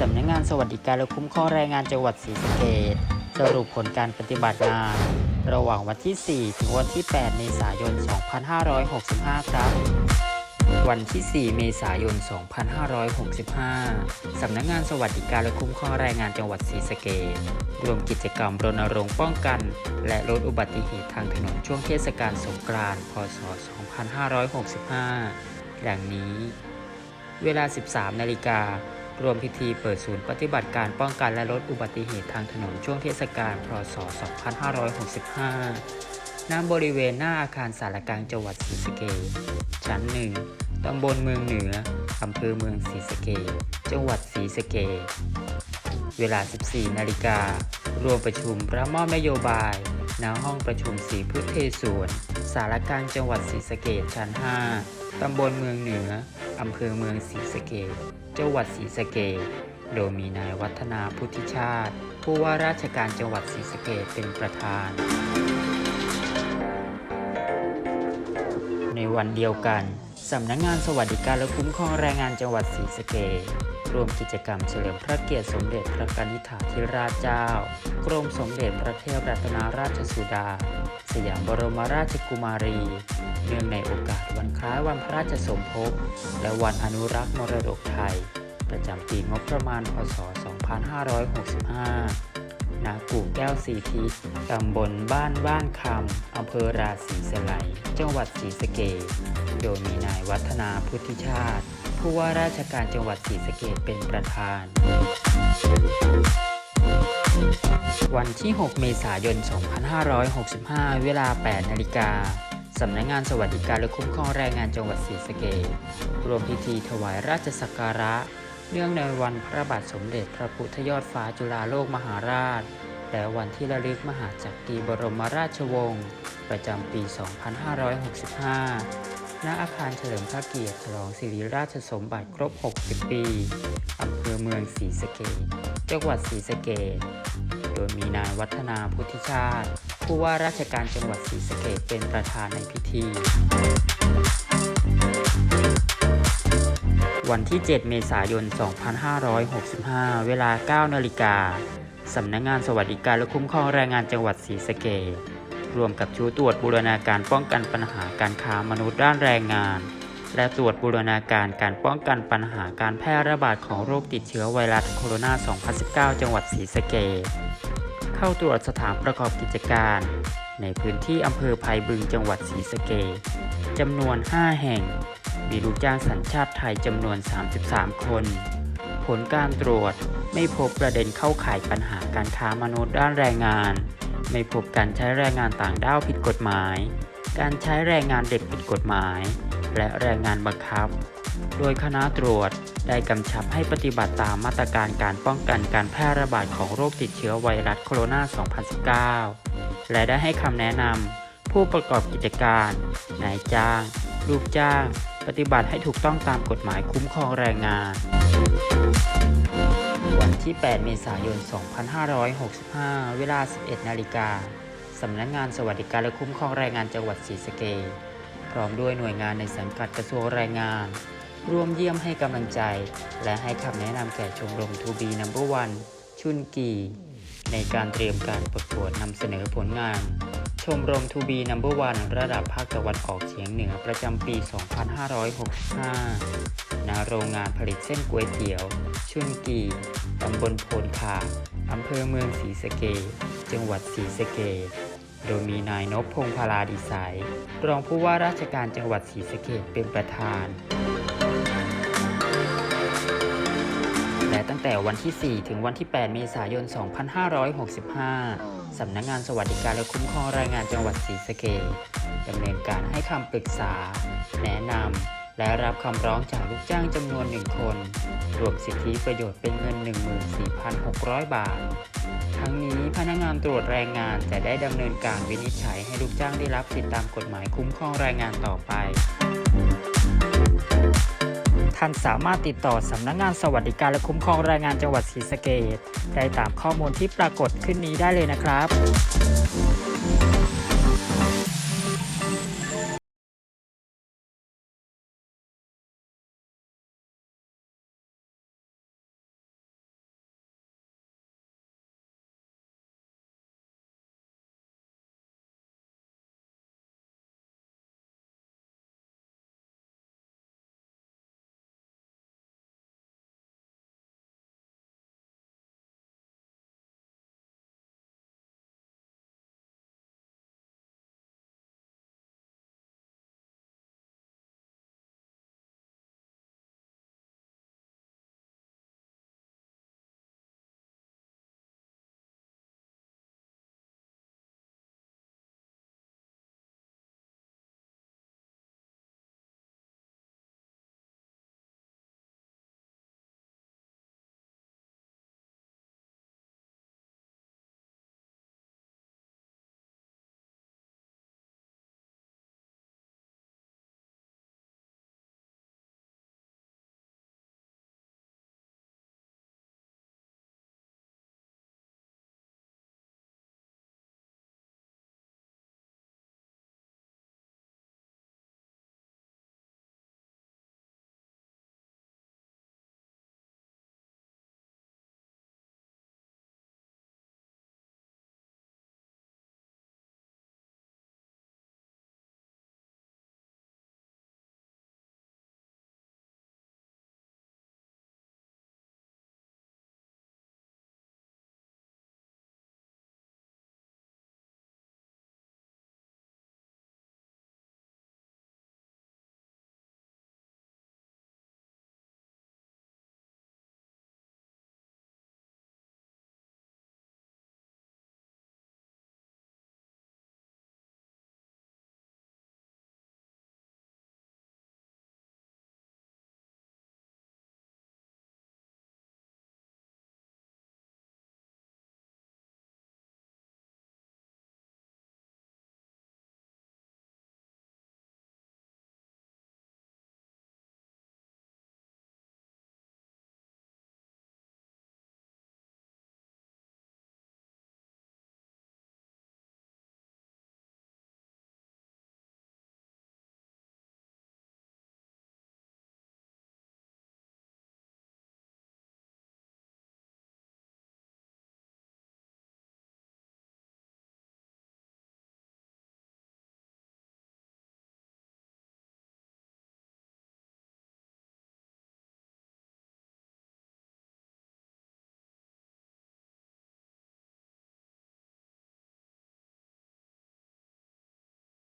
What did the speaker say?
สำนักงานสวัสดิการและคุ้มครองแรงงานจังหวัดศรีสะเกษสรุปผลการปฏิบัติงาน ระหว่างวันที่ 4 ถึงวันที่ 8 เมษายน 2565 ครับ วันที่ 4 เมษายน 2565 สำนักงานสวัสดิการและคุ้มครองแรงงานจังหวัดศรีสะเกษรวมกิจกรรมรณรงค์ป้องกัน และลดอุบัติเหตุทางถนนช่วงเทศกาลสงกรานต์ พศ 2565 ดังนี้ เวลา 13 นาฬิกา รวมพิธีเปิดศูนย์ปฏิบัติการป้องกันและลดอุบัติเหตุทางถนนช่วงเทศกาลพศ 2565 ณ บริเวณหน้าอาคารสารกลางจังหวัดศรีสะเกษชั้น1ตำบลเมืองเหนือ อำเภอเมืองศรีสะเกษจังหวัดศรีสะเกษเวลา 14 นาฬิกา รวมประชุมรับมอบนโยบายณห้องประชุมศรีพืชเทศวน สารกลางจังหวัดศรีสะเกษชั้น 5 ตำบลเมืองเหนือ อำเภอเมืองศรีสะเกษจังหวัดศรีสะเกษโดยมีนายวัฒนาพุทธิชาติ ผู้ว่าราชการจังหวัดศรีสะเกษเป็นประธาน ในวันเดียวกัน สำนักงานสวัสดิการและคุ้มครองแรงงานจังหวัดศรีสะเกษร่วมกิจกรรมเฉลิมพระเกียรติสมเด็จพระกนิษฐาธิราชเจ้า กรมสมเด็จพระเทพรัตนราชสุดา สยามบรมราชกุมารี เนื่องในโอกาสวันคล้ายวันพระราชสมภพ และวันอนุรักษ์มรดกไทย ประจำปีงบประมาณ พศ 2565 นากู่แก้วสีทิศตำบลบ้านบ้านคำอำเภอราศีสไลยจังหวัดศรีสะเกษโดยมีนายวัฒนาพุทธิชาติ ผู้ว่าราชการจังหวัดศรีสะเกษเป็นประธาน วันที่ 6 เมษายน 2565 เวลา 8 นาฬิกาสำนักงานสวัสดิการและคุ้มครองแรงงานจังหวัดศรีสะเกษรวมพิธีถวายราชสักการะ เนื่องในวันพระบาทสมเด็จพระพุทธยอดฟ้าจุฬาโลกมหาราช และวันที่ระลึกมหาจักรีบรมราชวงศ์ประจำปี 2565 ณ อาคารเฉลิมพระเกียรติฉลองสิริราชสมบัติครบ 60 ปีอำเภอเมืองศรีสะเกษจังหวัดศรีสะเกษโดยมีนายวัฒนาพุทธิชาติ ผู้ว่าราชการจังหวัดศรีสะเกษเป็นประธานในพิธี วันที่ 7 เมษายน 2565 เวลา 9 นาฬิกา สำนักงานสวัสดิการและคุ้มครองแรงงานจังหวัดศรีสะเกษรวมกับชูตรวจบูรณาการป้องกันปัญหาการค้ามนุษย์ด้านแรงงาน และตรวจบูรณาการการป้องกันปัญหาการแพร่ระบาดของโรคติดเชื้อไวรัสโคโรนา 2019 จังหวัดศรีสะเกษเข้าตรวจสถานประกอบกิจการ ในพื้นที่อำเภอไผ่บึงจังหวัดศรีสะเกษจำนวน 5 แห่ง มีลูกจ้างสัญชาติไทยจำนวน 33 คน ผลการตรวจไม่พบประเด็นเข้าข่ายปัญหาการค้ามนุษย์ด้านแรงงาน ไม่พบการใช้แรงงานต่างด้าวผิดกฎหมาย การใช้แรงงานเด็กผิดกฎหมาย และแรงงานบังคับ โดยคณะตรวจได้กำชับให้ปฏิบัติตามมาตรการการป้องกันการแพร่ระบาดของโรคติดเชื้อไวรัสโคโรนา 2019 และได้ให้คำแนะนำ ผู้ประกอบกิจการ นายจ้าง ลูกจ้าง ปฏิบัติให้ถูกต้องตามกฎหมายคุ้มครองแรงงาน วันที่ 8 เมษายน 2565 เวลา 11 นาฬิกาสำนักงานสวัสดิการและคุ้มครองแรงงานจังหวัดศรีสะเกษพร้อมด้วยหน่วยงานในสังกัดกระทรวงแรงงาน ร่วมเยี่ยมให้กำลังใจ และให้คำแนะนำแก่ชมรมทูบีนัมเบอร์วันชุนกีในการเตรียมการประกวดนำเสนอผลงาน ชมรมทูบีนัมเบอร์วันระดับภาคตะวันออกเฉียงเหนือประจำปี 2565 ณ โรงงานผลิตเส้นก๋วยเตี๋ยว ชุนกี ตำบลโพนขาอำเภอเมืองศรีสะเกษจังหวัดศรีสะเกษโดยมีนายนพพงษ์พาราดีไซน์รองผู้ว่าราชการจังหวัดศรีสะเกษเป็นประธาน และตั้งแต่วันที่ 4 ถึงวันที่ 8 เมษายน 2565 สำนักงานสวัสดิการและคุ้มครองแรงงานจังหวัดศรีสะเกษดำเนินการให้คำปรึกษา แนะนำและรับคำร้องจากลูกจ้างจำนวนหนึ่งคน รวมสิทธิประโยชน์เป็นเงิน 14,600 บาท ทั้งนี้พนักงานตรวจแรงงานจะได้ดำเนินการวินิจฉัยให้ลูกจ้างได้รับสิทธิตามกฎหมายคุ้มครองแรงงานต่อไป ท่านสามารถติดต่อสำนักงานสวัสดิการและคุ้มครองแรงงานจังหวัดศรีสะเกษได้ตามข้อมูลที่ปรากฏขึ้นนี้ได้เลยนะครับ